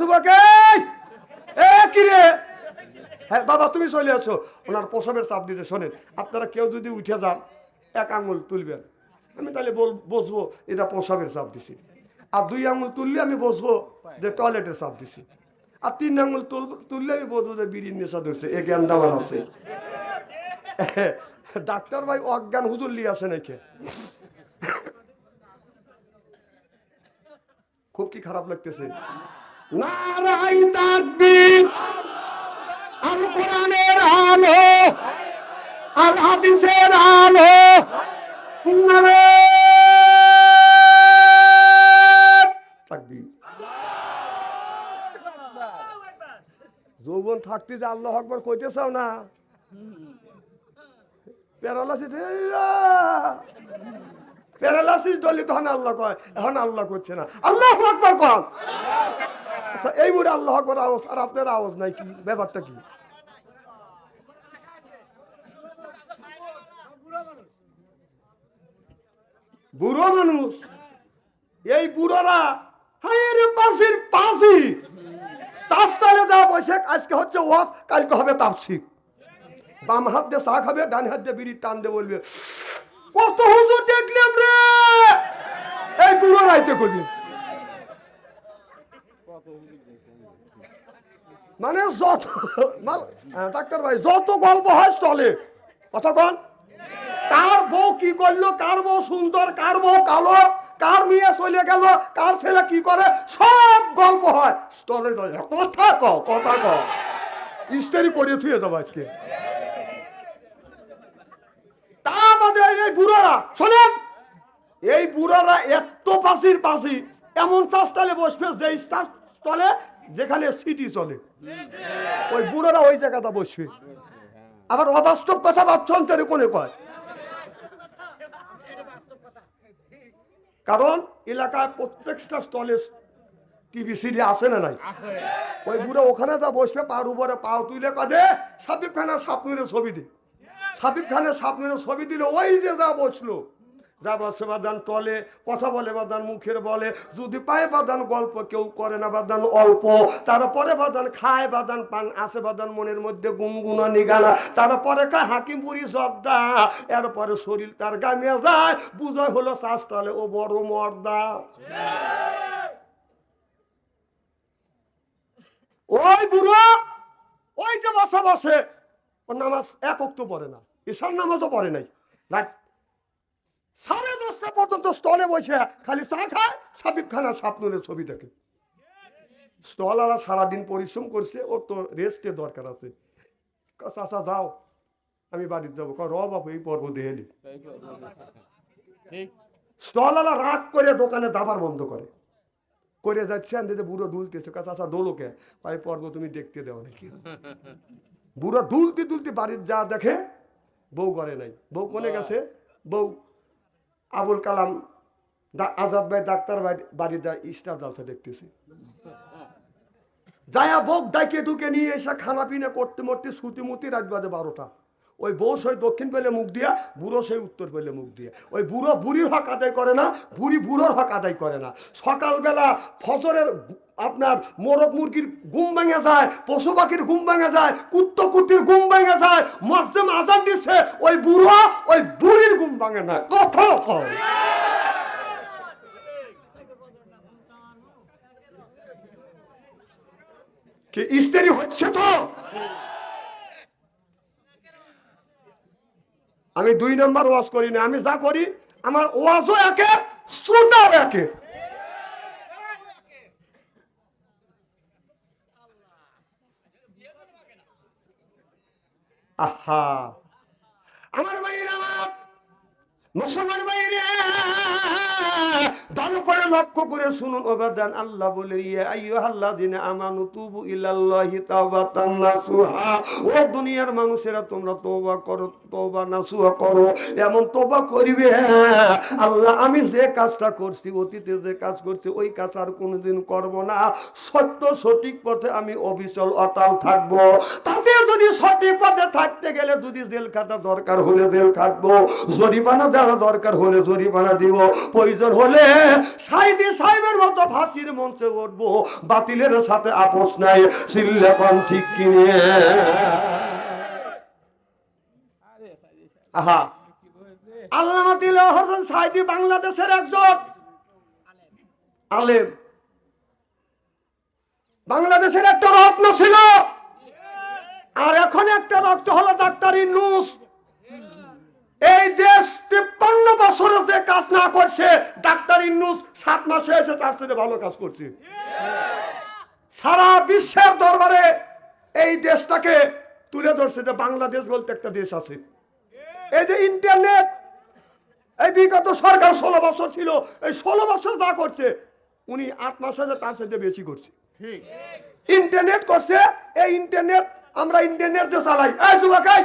যুবক! এ কি রে? হ্যাঁ বাবা, তুমি চলে আসো ওনার প্রসবের চাপ দিতে শোনেন, আপনারা কেউ যদি উঠে যান, এক আঙুল তুলবেন। আমি তাহলে বল, বসবো, এটা প্রসবের চাপ দিছি। আর দুই আঙুল তুললে আমি বসবো যে টয়লেটের চাপ দিছি। আর তিন আঙুল তুল, তুললে আমি বসবো যে বিড়ির নেশা ধরছে, এ জ্ঞানটা আমার আছে। ডাক্তার ভাই অজ্ঞান হুজুর লিয়ে আসে নাকি? খুব কি খারাপ লাগতেছে? যৌবন থাকতে যে আল্লাহ আকবর কইতে চাও না? প্যারালাসিস প্যারালাসিস দলি তখন আল্লাহ কয়, এখন আল্লাহ করছে না। আল্লাহ আকবর কন। আচ্ছা, এই মুড়ে আল্লাহ আকবর আওয়াজ আর আপনার আওয়াজ নাই কি? ব্যাপারটা কি? বুড়ো মানুষ এই বুড়োরা হায় রে পাশির পাশি। চাষতালে দেওয়া পয়সা আজকে হচ্ছে ওয়াজ কালকে হবে তাপসিক বাম হাত দিয়ে চা খাবে ডান হাত দিয়ে বিড়ি টান দিয়ে বলবে কত হুজুর দেখলাম রে! এই বুড়ো রাইতে করবি মানে যত হ্যাঁ, ডাক্তার ভাই যত গল্প হয় স্টলে কথা কার বউ কি করল কার বউ সুন্দর কার বউ কালো কার মেয়ে চলে গেল কার ছেলে কি করে সব গল্প হয়। স্টলে চলে কথা ক কথা ক। ইস্তারি থুয়ে দেবো আজকে। তা এই বুড়োরা শোনেন। এই বুড়োরা এত পাশির পাশি এমন চাষতালে বসবে যে তলে যেখানে সিটি চলে। ওই বুড়োরা ওই জায়গাটা বসবে। আবার অবাস্তব কথা বাচ্চন্তরে কোনে কয়? কারণ এলাকায় প্রত্যেকটা স্থলে টিভি, সিডি আছে না নাই? ওই বুড়ো ওখানে যা বসবে, পার উপরে পাও তুলে কাঁদে সাবিব খানের সাপনুরের ছবি দি। সাবিব খানের সাপনুরের ছবি দিলে ওই যে যা বসল যা বসে বাদান টলে কথা বলে বাদান মুখের বলে। যদি পায় বাদান গল্প, কেউ করে না বাদান অল্প। তারপরে বাদান খায় বাদান পান আসে বাদান মনের মধ্যে গুনগুনা নিগানা তারপরে কা হাকিমপুরি জর্দা, এরপরে শরীর তার গামিয়ে যায়। বুঝয় হলো শ্বাস তালে, ও বড় মর্দা। ওই বুড়ো, ওই যে বসে বসে, ও নামাজ এক অক্ত পড়ে না ঈশান নামাজও পড়ে নাই। রাত দশটা পর্যন্ত স্টলে বসে খালি চা খায় সাবিব খানার স্বপ্নের ছবি দেখে। স্টলারা সারাদিন পরিশ্রম করছে ওর তো রেস্টের দরকার আছে। চাচা যাও আমি বাড়িতে যাব। র বাবু এই পর্ব ঠিক। স্টলারা রাগ করে দোকানে দাবার বন্ধ করে। করে যাচ্ছে আর দিতে বুড়ো দুলতেছে। কাছে আসা দোলোকে পাই পর্ব তুমি দেখতে দেও নাকি। বুড়ো দুলতে দুলতে বাড়ির যা দেখে বউ করে নাই। বউ কোনে গেছে? বউ। আবুল কালাম আজাদ ভাই ডাক্তার ভাই বাড়িতে যা স্টার জালসা দেখতেছে। যায়া বোক, ডাইকে ঢুকে নিয়ে এসে খানা পিনা করতে মরতে সুতি মুতি রাত বারোটা। ওই বউ সেই দক্ষিণ পেলে মুখ দিয়া, বুড়ো সেই উত্তর পেলে মুখ দিয়ে। ওই বুড়ো বুড়ির হক আদায় করে না, বুড়ি বুড়োর হক আদায় করে না। সকালবেলা ফজরের আপনার মোরগ মুরগির ঘুম ভেঙে যায়, পশু পাখির ঘুম ভেঙে যায়, কুত্ত কুত্তির ঘুম ভেঙে যায় মসজিদ আজান দিচ্ছে ওই বুড়ো ওই বুড়ির ঘুম ভাঙে না। কথা। কি ইস্তেরি হচ্ছে তো? আমি দুই নম্বর ওয়াজ করি না, আমি যা করি, আমার ওয়াজও একে, শ্রোতাও একে। আহা। আমার ভাইয়ের আমার মুসলমান ভাইরে ভালো করে লক্ষ্য করে শুনুন, অবাদান। আল্লাহ বলে ইয়ে আইয়ো আল্লাহ দিনে আমানু তুবু ইল্লাল্লাহি ও দুনিয়ার মানুষেরা, তোমরা তওবা করো, তওবা নাসুহা করো। এমন তওবা করিবে আল্লাহ, আমি যে কাজটা করছি, অতীতে যে কাজ করছি, ওই কাজ আর কোনোদিন করব না। সত্য সঠিক পথে আমি অবিচল, অটাল থাকব। তাতে যদি সঠিক পথে থাকতে গেলে যদি জেল খাটা দরকার হলে জেল খাটবো, জরিমানা দেওয়া দরকার হলে জরিমানা দিব। পয়সা প্রয়োজন হলে সাইদি সাহেবের মতো ফাঁসির মঞ্চে উঠবো। বাতিলের সাথে আপোষ নাই সিল্লেকন ঠিক কিনে। আহা। আল্লামা দিল হোসেন সাইদি বাংলাদেশের একজন আলেম। বাংলাদেশের একটা রত্ন ছিল। আর এখন একটা রক্ত হলো ডাক্তার ইনুস এই দেশ তিপ্পান্ন বছরে যে কাজ না করছে ডাক্তার ইন্নুস সাত মাসে এসে তার সাথে ভালো কাজ করছে। সারা বিশ্বের দরবারে এই দেশটাকে তুলে ধরছে যে বাংলাদেশ বলতে একটা দেশ আছে। এই যে ইন্টারনেট এই বিগত সরকার ষোলো বছর ছিল এই ষোলো বছর যা করছে উনি আট মাসে যে তার সাথে বেশি করছে। ঠিক। ইন্টারনেট করছে এই ইন্টারনেট আমরা ইন্টারনেট যে চালাই। এই যুবকাই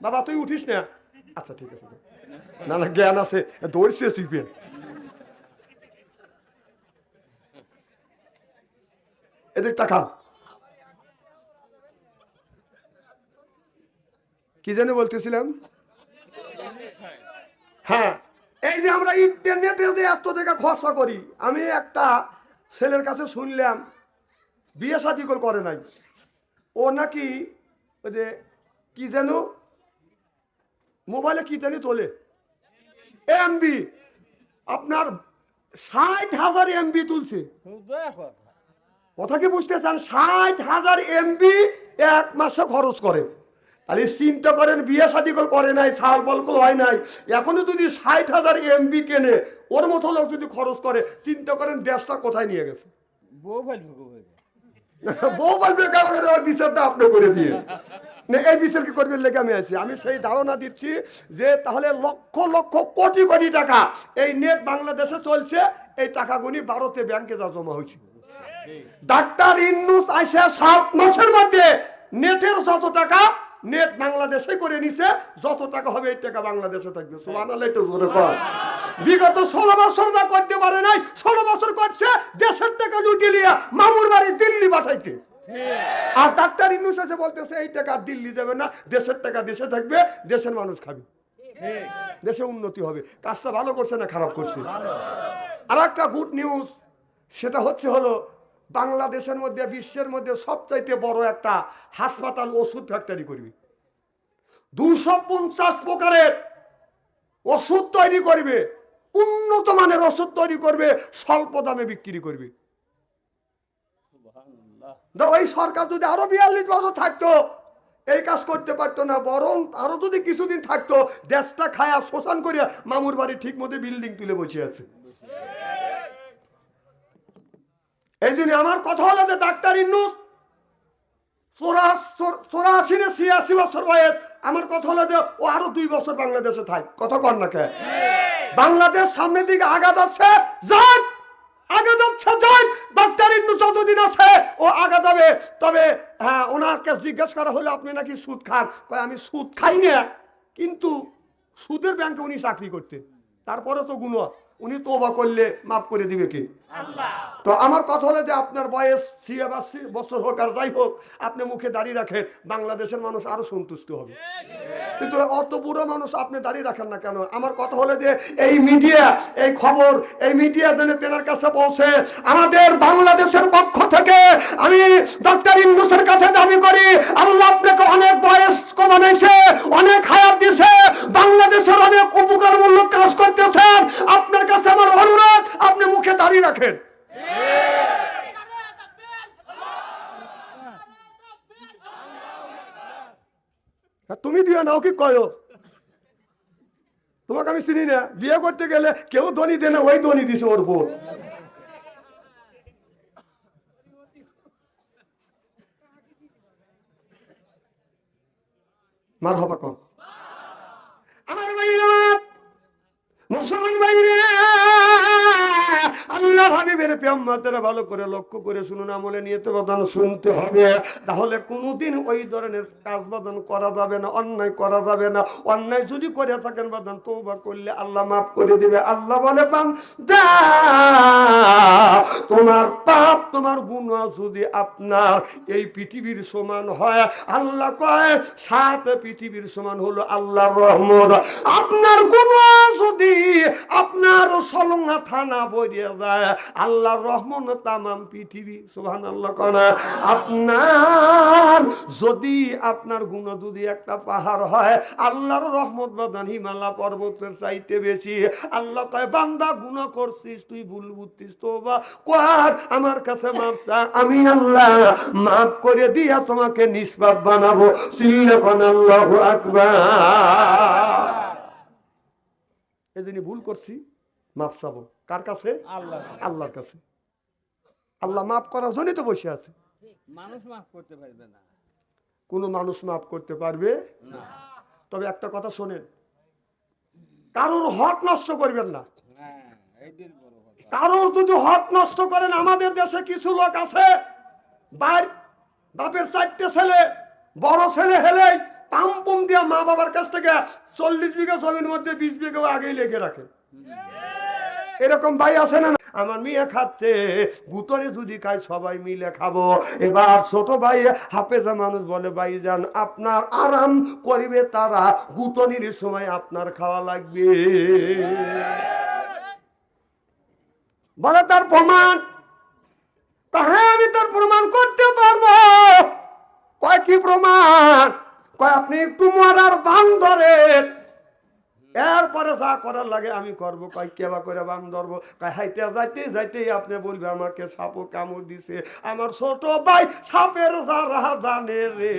বাবা তুই উঠিস না। আচ্ছা ঠিক আছে না না, জ্ঞান আছে। দৌড়ছে শিখবে এদিক তাকান কি জানি বলতেছিলাম? হ্যাঁ এই যে আমরা ইন্টারনেটে যে এত টাকা খরচা করি, আমি একটা ছেলের কাছে শুনলাম, বিয়ে শাদি করে নাই। ও নাকি ওই যে কি যেন মোবাইলে কি জানি তোলে? এমবি আপনার ষাট হাজার এমবি তুলছে। কথা কি বুঝতে চান ষাট হাজার এমবি এক মাসে খরচ করে। তাহলে চিন্তা করেন বিয়ে শাদি করে করে নাই সাল বলকল হয় নাই। এখনও যদি ষাট হাজার এমবি কেনে ওর মতো লোক যদি খরচ করে চিন্তা করেন দেশটা কোথায় নিয়ে গেছে? বউ বলবে কারণ বিচারটা আপনি করে দিয়ে এই বিচার কি করবেন লেগে আমি আছি। আমি সেই ধারণা দিচ্ছি যে তাহলে লক্ষ লক্ষ, কোটি কোটি টাকা এই নেট বাংলাদেশে চলছে, এই টাকাগুলি ভারতে ব্যাংকে যা জমা হয়েছে। ডাক্তার ইন্নুস আইসা সাত মাসের মধ্যে নেটের যত টাকা নেট বাংলাদেশে করে নিছে, যত টাকা হবে এই টাকা বাংলাদেশে থাকবে। বিগত ষোলো বছর না করতে পারে নাই, ষোলো বছর করছে, দেশের টাকা লুটে লিয়া মামুর বাড়ি দিল্লি পাঠাইছে। আর ডাক্তার ইন্নুস এসে বলতেছে এই টাকা দিল্লি যাবে না দেশের টাকা দেশে থাকবে দেশের মানুষ খাবে। দেশে উন্নতি হবে। কাজটা ভালো করছে না খারাপ করছে? আর একটা গুড নিউজ সেটা হচ্ছে হলো বাংলাদেশের মধ্যে বিশ্বের মধ্যে সবচাইতে বড় একটা হাসপাতাল ওষুধ ফ্যাক্টরি করবে। দুশো পঞ্চাশ প্রকারের ওষুধ তৈরি করবে। উন্নত মানের ওষুধ তৈরি করবে স্বল্প দামে বিক্রি করবে। ওই সরকার যদি আরও বিয়াল্লিশ বছর থাকতো এই কাজ করতে পারতো না বরং আরও যদি কিছুদিন থাকতো দেশটা খায়া শোষণ করিয়া মামুর বাড়ি ঠিক মতো বিল্ডিং তুলে বসে আছে। এই জন্য আমার কথা হলো যে ডাক্তার ইন্নুস চৌরাশি না ছিয়াশি বছর বয়স আমার কথা হলো যে ও আরও দুই বছর বাংলাদেশে থাক। কথা কর না কে? বাংলাদেশ সামনের দিকে আগা যাচ্ছে যাক আগে যাচ্ছে যাক। ডাক্তার ইন্দু যতদিন আছে, ও আগা যাবে। তবে হ্যাঁ ওনাকে জিজ্ঞেস করা হলো, আপনি নাকি সুদ খান? কয়, আমি সুদ খাই না, কিন্তু সুদের ব্যাংকে উনি চাকরি করতে তারপরে তো গুণ উনি তোবা করলে মাফ করে দিবে কি? তো আমার কথা হলো যে আপনার বয়স ছিয়াশি বছর হোক আর যাই হোক, আপনি মুখে দাঁড়িয়ে রাখেন, বাংলাদেশের মানুষ আরও সন্তুষ্ট হবে। কিন্তু অত বুড়ো মানুষ আপনি দাঁড়িয়ে রাখেন না কেন? আমার কথা হলো যে এই মিডিয়া, এই খবর, এই মিডিয়া যেন তেনার কাছে পৌঁছে, আমাদের বাংলাদেশের পক্ষ থেকে আমি ডক্টর ইন্দুসের কাছে দাবি করি, আল্লাহ আপনাকে অনেক বয়স কমানাইছে অনেক হায়াত দিছে, বাংলাদেশের অনেক উপকারমূলক কাজ করতেছেন। আপনার কাছে আমার অনুরোধ, আপনি মুখে দাঁড়িয়ে রাখেন। হ্যাঁ, তুমি দিও নাও কি কয় তোমাকে আমি চিনি না বিয়ে করতে গেলে কেউ ধনী দেয় না ওই ধনী দিছে ওর বোন মার হবা কন ভালো করে লক্ষ্য করে শুনুন, আমলে বাদান শুনতে হবে। তাহলে কোনোদিন ওই ধরনের কাজ বাদান করা যাবে না, অন্যায় করা যাবে না। অন্যায় যদি করে থাকেন বাদান করলে আল্লাহ মাফ করে দিবে। আল্লাহ বলে পান তোমার পাপ, তোমার গুণ যদি আপনার এই পৃথিবীর সমান হয়, আল্লাহ কয়, সাত পৃথিবীর সমান হলো আল্লাহর রহমত। আপনার গুণ যদি আপনার সলঙ্গা থানা বইয়ে যায় আল্লাহর রহমত তামাম পৃথিবী সুহান আল্লাহ কনা আপনার যদি আপনার গুণ যদি একটা পাহাড় হয়, আল্লাহর রহমত বাদান হিমালয় পর্বতের চাইতে বেশি। আল্লাহ কয়, বান্দা, গুণ করছিস, তুই ভুল বুঝছিস তো বা কর। আমার কাছে চা। আমি আল্লাহ মাফ করে দিয়া তোমাকে নিষ্পাপ বানাবো। সিল্লে কোন আল্লাহ আকবার। এই জন্য ভুল করছি। মাপ চাবো। কার কাছে? আল্লাহ আল্লাহর কাছে। আল্লাহ মাফ করার জন্যই তো বসে আছে। মানুষ মাফ করতে পারবে না। কোনো মানুষ মাফ করতে পারবে না। তবে একটা কথা শোনেন কারোর হক নষ্ট করবেন না। হ্যাঁ কারোর যদি হক নষ্ট করেন আমাদের দেশে কিছু লোক আছে বার বাপের চারটে ছেলে বড় ছেলে হেলে পাম পুম দিয়া মা বাবার কাছ থেকে চল্লিশ বিঘা জমির মধ্যে বিশ বিঘা আগেই লেগে রাখে। এরকম ভাই আছে না? আমার মেয়ে খাচ্ছে গুতরে যদি খাই সবাই মিলে খাব। এবার ছোট ভাই হাফেজা মানুষ বলে, ভাই যান, আপনার আরাম করিবে তারা গুতনির সময় আপনার খাওয়া লাগবে। বলে, তার প্রমাণ? হ্যাঁ আমি তার প্রমাণ করতে পারব। কয় কি প্রমাণ? কয়, আপনি একটু মরার বান ধরেন। এরপরে যা করার লাগে আমি করব। কয় কেবা করে বান ধরবো? কয়, হাইতে, যাইতে, যাইতেই আপনি বলবে, আমাকে সাপও কামড় দিছে। আমার ছোট ভাই সাপের যারা জানে রে।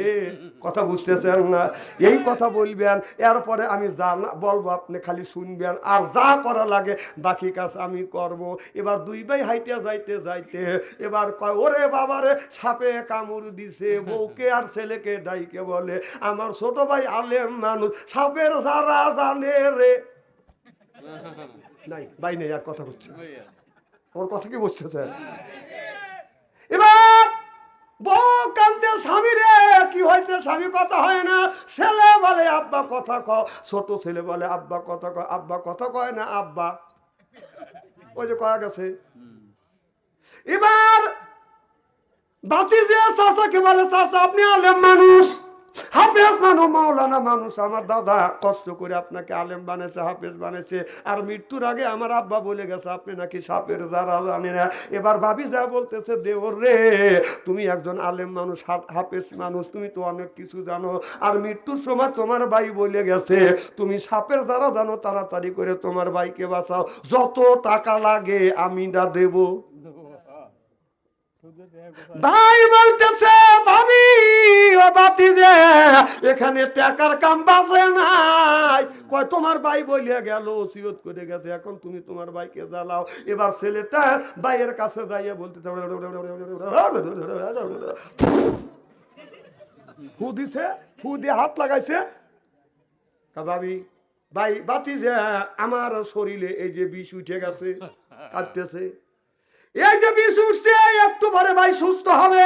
কথা বুঝতেছেন না? এই কথা বলবেন, এরপরে আমি যা না বলব, আপনি খালি শুনবেন। আর যা করা লাগে, বাকি কাজ আমি করব। এবার দুই ভাই হাইতে, যাইতে যাইতে, এবার কয়, ওরে বাবারে সাপে কামড় দিছে, বউকে আর ছেলেকে ডাইকে বলে, আমার ছোট ভাই আলেম মানুষ, সাপের যারা জানে রে। নাই ভাই নেই, আর কথা ওর কথা কি বুঝতেছে এবার বউ স্বামী রে, কি হয়েছে স্বামী কথা হয় না? ছেলে বলে, আব্বা কথা ছোট ছেলে বলে, আব্বা কথা কয়, আব্বা কথা কয় না, আব্বা? ওই যে কয়া গেছে। এবার বাতি যে চাষাকে বলে চাষা আপনি আলেম মানুষ। হাফেজ মাওলানা মানুষ আমার দাদা কষ্ট করে আপনাকে আলেম হাফেজ আর মৃত্যুর আগে আমার আব্বা বলে গেছে, আপনি নাকি সাপের দ্বারা জানে না? এবার ভাবি যা বলতেছে, দেওর রে, তুমি একজন আলেম মানুষ হাফেজ মানুষ, তুমি তো অনেক কিছু জানো, আর মৃত্যুর সময় তোমার ভাই বলে গেছে, তুমি সাপের দ্বারা জানো, তাড়াতাড়ি করে তোমার ভাইকে বাঁচাও, যত টাকা লাগে আমি না দেবো। ভাই বলতেছে, ভাবি, ও বাতি যে এখানে টাকার কাম বাজে নাই। কয়, তোমার ভাই বলিয়া গেল, ওসিয়ত করে গেছে, এখন তুমি তোমার ভাইকে জ্বালাও। এবার ছেলেটা ভাইয়ের কাছে যাইয়া বলতে ফু দিছে, ফু দিয়ে হাত লাগাইছে। ভাবি, ভাই, বাতি যে আমার শরীরে এই যে বিষ উঠে গেছে কাটতেছে এই যে বিষ উঠছে একটু পরে ভাই সুস্থ হবে।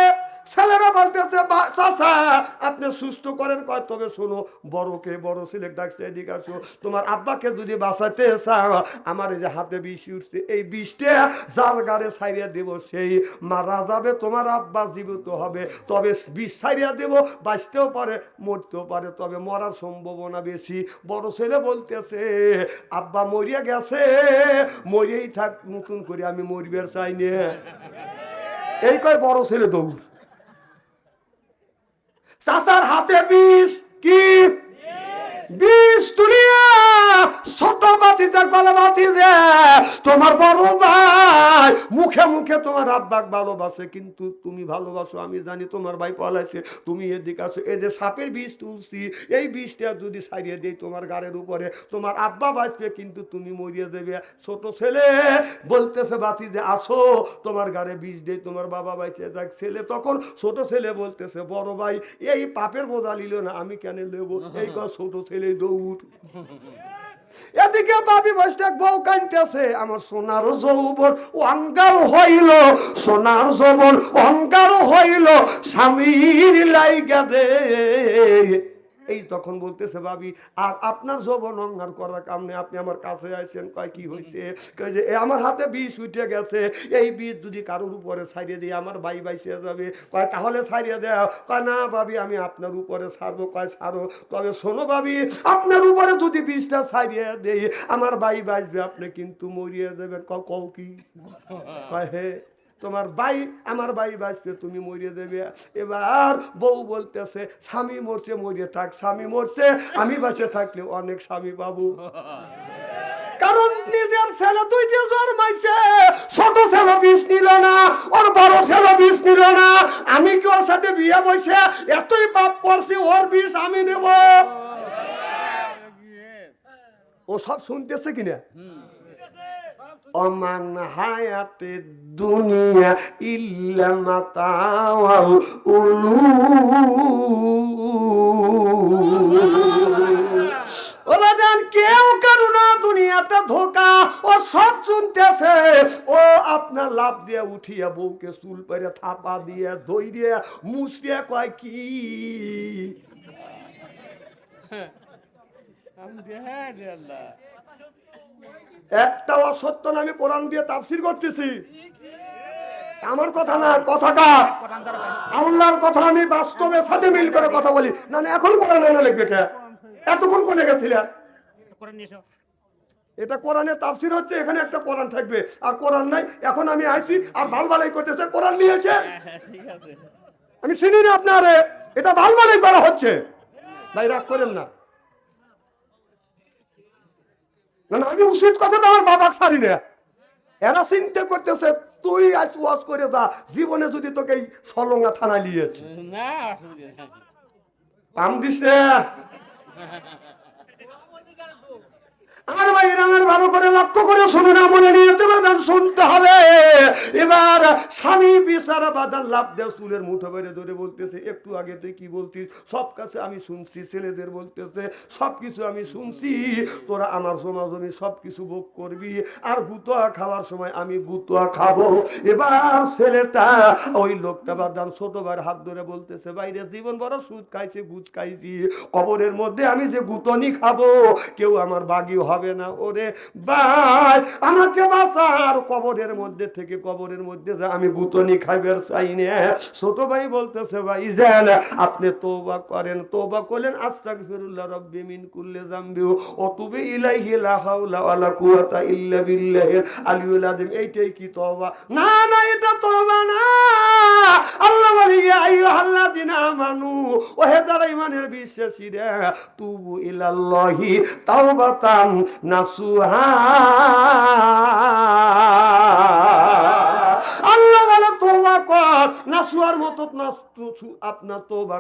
ছেলেরা বলতেছে, "বা- চাচা, আপনি সুস্থ করেন। কয়, তবে শোনো বড়কে বড় ছেলে ডাকছে, এদিকে আসো। তোমার আব্বাকে যদি বাঁচাতে চাও, আমার এই যে হাতে বিষ উঠছে, এই বিষটা যার গাড়ে ছাইরিয়া দেব, সেই মারা যাবে, তোমার আব্বা জীবিত হবে। তবে বিষ ছাইরিয়া দেব, বাঁচতেও পারে, মরতেও পারে, তবে মরার সম্ভাবনা বেশি। বড় ছেলে বলতেছে, আব্বা মরিয়া গেছে, মরিয়েই থাক, নতুন করে আমি মরবের চাই নে। এই কয়, বড় ছেলে দৌড়। চাচার হাতে বিষ কি বিষ তুলিয়া ছোট বাতি যে তোমার বড় ভাই। মুখে মুখে তোমার আব্বাক ভালোবাসে কিন্তু তুমি ভালোবাসো আমি জানি তোমার ভাই পলাইছে। তুমি এদিকে আসো এই যে সাপের বিষ তুলছি এই বিষটা যদি সারিয়ে দেই তোমার গাড়ির উপরে তোমার আব্বা বাঁচবে কিন্তু তুমি মরিয়ে দেবে। ছোট ছেলে বলতেছে বাতি যে আসো তোমার গাড়ে বিষ দেই তোমার বাবা বাইছে যাক। ছেলে তখন ছোট ছেলে বলতেছে বড় ভাই এই পাপের বোঝা নিল না আমি কেন নেব এই কথা ছোট ছেলে দৌড়। এদিকে বাবি বৈষ্ণব বউ কানতেছে আমার সোনার যৌবন অঙ্গার হইল, সোনার যৌবন অঙ্গার হইল, স্বামীর লাইগা রে এই তখন বলতেছে, ভাবি, আর আপনার যৌবন অঙ্গার করার কামনে আপনি আমার কাছে আসেন কয় কি হয়েছে যে আমার হাতে বিষ উঠে গেছে, এই বিষ যদি কারোর উপরে ছাড়িয়ে দিই, আমার ভাই বাইসে যাবে। কয়, তাহলে ছাড়িয়ে দেও। কয়, না ভাবি, আমি আপনার উপরে ছাড়বো। কয়, ছাড়ো। তবে শোনো ভাবি, আপনার উপরে যদি বিষটা ছাড়িয়ে দেই, আমার ভাই বাঁচবে আপনি কিন্তু মরিয়ে দেবেন কও কি? কয়, হে তোমার ভাই, আমার ভাই বাঁচবে, তুমি মরিয়ে দেবে। এবার বউ বলতেছে, স্বামী মরছে মরিয়ে থাক, স্বামী মরছে, আমি বাঁচে থাকলে অনেক স্বামী বাবু কারণ নিজের ছেলে দুই দিয়ে জন্মাইছে, ছোট ছেলে বিষ নিল না, ওর বড় ছেলে বিষ নিল না। আমি কি ওর সাথে বিয়ে বসে এতই পাপ করছি, ওর বিষ আমি নেব? ও সব শুনতেছে কিনা? অমান হায়াতে দুনিয়া ইল্লা মাতাওয়াল উলু কেউ কারু না দুনিয়াতে ধোকা। ও সব শুনতেছে। ও আপনার লাভ দিয়ে উঠিয়া বউকে চুল পেরে থাপা দিয়ে, দই দিয়ে মুছ কয়, কি? হ্যাঁ। আল্লাহ। একটা অসত্য না, আমি কোরআন দিয়ে তাফসির করতেছি। আমার কথা না, কথা কার? আল্লাহর কথা আমি বাস্তবে সাথে মিল করে কথা বলি। না এখন কোরআন না লিখবে কে? এতক্ষণ কোনে গেছিলে? এটা কোরআনের তাফসির হচ্ছে, এখানে একটা কোরআন থাকবে। আর কোরআন নাই, এখন আমি আইছি আর ভালো ভালাই করতেছে, কোরআন নিয়েছে আমি চিনি না আপনারে, এটা ভালো ভালাই করা হচ্ছে। ভাই, রাগ করেন না। না না, আমি উচিত কথাটা আমার বাবাক ছাড়ি না। এরা চিন্তা করতেছে তুই আজ ওয়াজ করে যা জীবনে যদি তোকে এই সলঙ্গা থানা লিয়েছে পাম দিস আমার ভাইয়ের আমার ভালো করে লক্ষ্য করে শুনুন মনে নিয়ে শুনতে হবে। এবার স্বামী বিচারা লাভ দেয়, চুলের মুঠো ধরে বলতেছে, একটু আগে তুই কি সব কাছে আমি শুনছি, ছেলেদের বলতেছে সব কিছু আমি শুনছি, তোরা আমার সব কিছু ভোগ করবি, আর গুতোয়া খাওয়ার সময় আমি গুতোয়া খাব। এবার ছেলেটা ওই লোকটা বাদান ছোট ভাইয়ের হাত ধরে বলতেছে, বাইরে জীবন বড় সুদ খাইছে গুজ খাইছি, কবরের মধ্যে আমি যে গুতনি খাব, কেউ আমার বাগি হবে না, ওরে ভাই, আমাকে বাঁচার কবরের মধ্যে থেকে, কবরের মধ্যে আমি গুতনি খাইবার চাই না। ছোট ভাই বলতেছে, ভাই যান আপনি তোবা করেন তোবা করলেন আস্তাক ফিরুল্লাহ রব্বি মিন কুল্লে জামবি অতুবে ইলাইহি লা হাওলা ওয়ালা কুওয়াতা ইল্লা বিল্লাহিল আলিয়ুল আযীম। এইটাই কি তওবা? না না, এটা তওবা না। আল্লাহ বলে আল্লাহ দিনা মানু ওহে হে ইমানের বিশ্বাসীরা তুবু ইলাল্লাহি তাওবাতান নাসুহা। মতো আপনার তোবা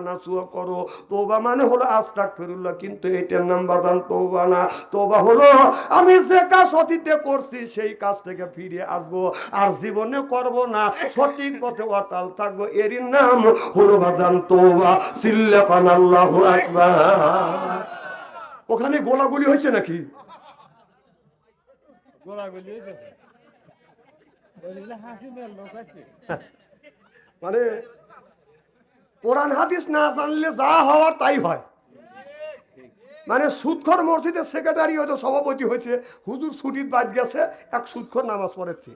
করো। তোবা মানে হলো আস্তাক ফিরুল্লাহ কিন্তু এটার নাম বাদান তোবা না। তোবা হলো আমি যে কাজ অতীতে করছি সেই কাজ থেকে ফিরে আসব আর জীবনে করব না। সঠিক পথে অটাল থাকব এরই নাম হলো বাদান তোবা ওখানে গোলাগুলি হয়েছে নাকি? গোলাগুলি হয়েছে। হাসি দেওয়ার লোক আছে। মানে কোরআন, হাদিস না জানলে যা হওয়ার তাই হয়। মানে সুদখর মসজিদের সেক্রেটারি হয়তো সভাপতি হয়েছে, হুজুর ছুটির বাদ গেছে, এক সুদখর নামাজ পড়েছে।